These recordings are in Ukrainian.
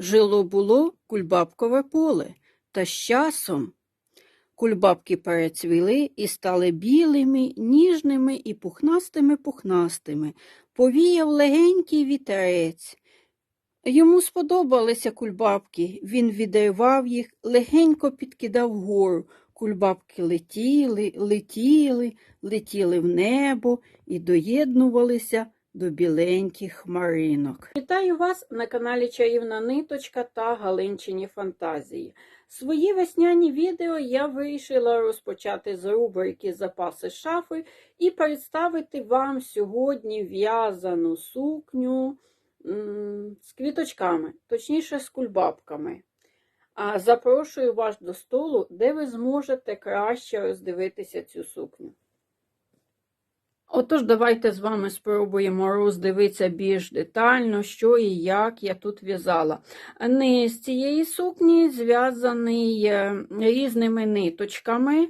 Жило було кульбабкове поле, та з часом кульбабки перецвіли і стали білими, ніжними і пухнастими-пухнастими. Повіяв легенький вітерець. Йому сподобалися кульбабки, він відривав їх, легенько підкидав вгору. Кульбабки летіли, летіли, летіли в небо і доєднувалися до біленьких хмаринок. Вітаю вас на каналі Чаївна Ниточка та Галинчині Фантазії. Свої весняні відео я вирішила розпочати з рубрики Запаси шафи і представити вам сьогодні в'язану сукню з квіточками, точніше з кульбабками. А запрошую вас до столу, де ви зможете краще роздивитися цю сукню. Отож, давайте з вами спробуємо роздивитися більш детально, що і як я тут в'язала. Низ цієї сукні зв'язаний е, різними ниточками.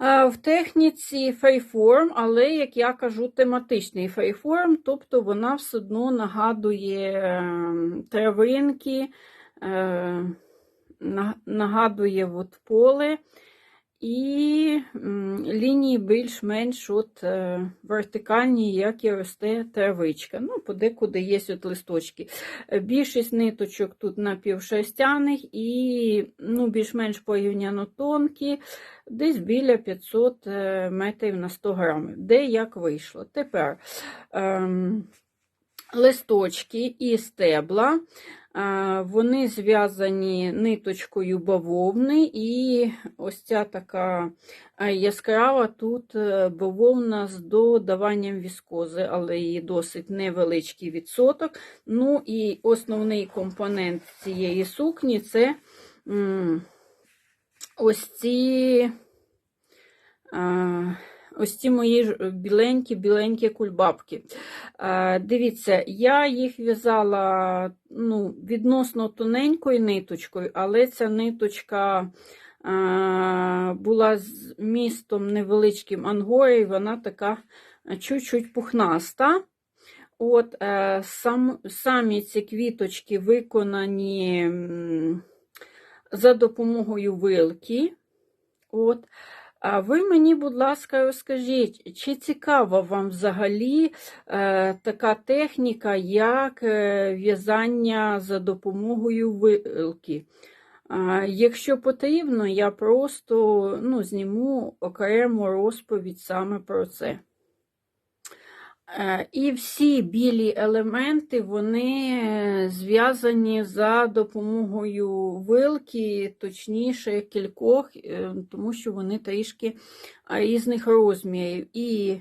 Е, В техніці фейформ, але, як я кажу, тематичний фейформ, тобто вона все одно нагадує е, травинки, е, нагадує от поле. І лінії більш-менш от, е, вертикальні, як і росте травичка. Ну, подекуди є от листочки. Е, Більшість ниточок тут напівшерстяних і ну, більш-менш порівняно тонкі, десь біля 500 е, метрів на 100 грамів. Де як вийшло. Тепер ем, листочки і стебла. Вони зв'язані ниточкою бавовни, і ось ця така яскрава тут е, бавовна з додаванням віскози, але її досить невеличкий відсоток. Ну і основний компонент цієї сукні це ось ці. Ось ці мої біленькі-біленькі кульбабки. Е, Дивіться, я їх в'язала ну, відносно тоненькою ниточкою, але ця ниточка е, була з містом невеличким ангорі, вона така чуть-чуть пухнаста. От, е, сам, Самі ці квіточки виконані за допомогою вилки. От. А ви мені, будь ласка, розкажіть, чи цікава вам взагалі е, така техніка, як е, в'язання за допомогою вилки? Е, якщо потрібно, я просто ну, зніму окрему розповідь саме про це. Е, І всі білі елементи вони е, зв'язані за допомогою вилки, точніше кількох, е, тому що вони трішки різних розмірів. І,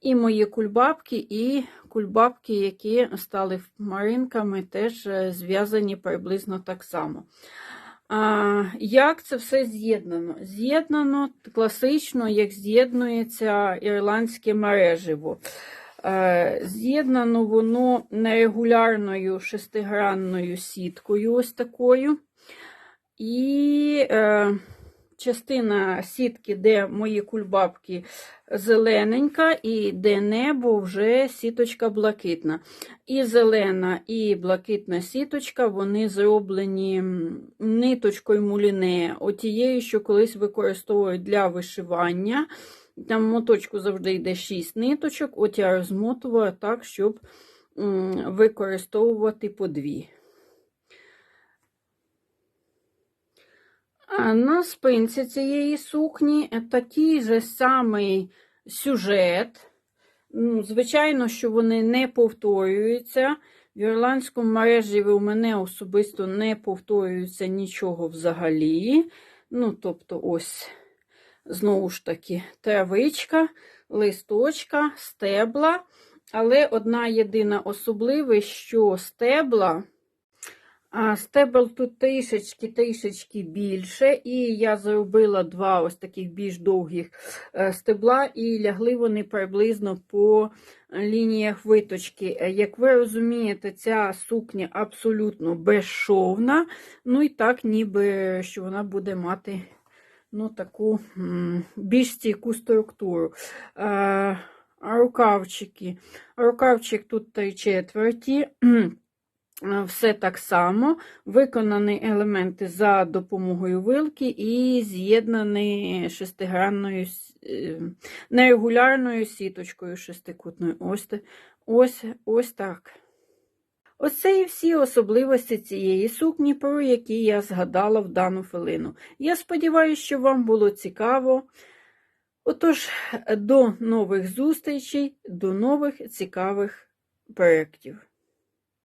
і мої кульбабки, і кульбабки, які стали маринками, теж зв'язані приблизно так само. А, Як це все з'єднано? З'єднано класично, як з'єднується ірландське мереживо. Е, З'єднано воно нерегулярною шестигранною сіткою, ось такою. І е, частина сітки, де мої кульбабки зелененька, і де небо вже сіточка блакитна. І зелена, і блакитна сіточка, вони зроблені ниточкою муліне, отією, що колись використовують для вишивання. Там моточку завжди йде 6 ниточок, от я розмотувала так, щоб використовувати по дві. А на спинці цієї сукні такий же самий сюжет. Ну, Звичайно, що вони не повторюються. В ірландському мережі у мене особисто не повторюється нічого взагалі. Ну, тобто, ось, знову ж таки, травичка, листочка, стебла. Але одна єдина особливість, що стебла. А стебел тут трішечки-трішечки більше, і я зробила два ось таких більш довгих е, стебла, і лягли вони приблизно по лініях виточки. Е, Як ви розумієте, ця сукня абсолютно безшовна, ну і так, ніби що вона буде мати ну, таку більш стійку структуру. Е, рукавчики. Рукавчик тут три четверті. Е, Все так само, виконані елементи за допомогою вилки і з'єднані шестигранною е, нерегулярною сіточкою шестикутною. Ось, ось, ось так. Оце і всі особливості цієї сукні, про які я згадала в дану хвилину. Я сподіваюся, що вам було цікаво. Отож, до нових зустрічей, до нових цікавих проєктів.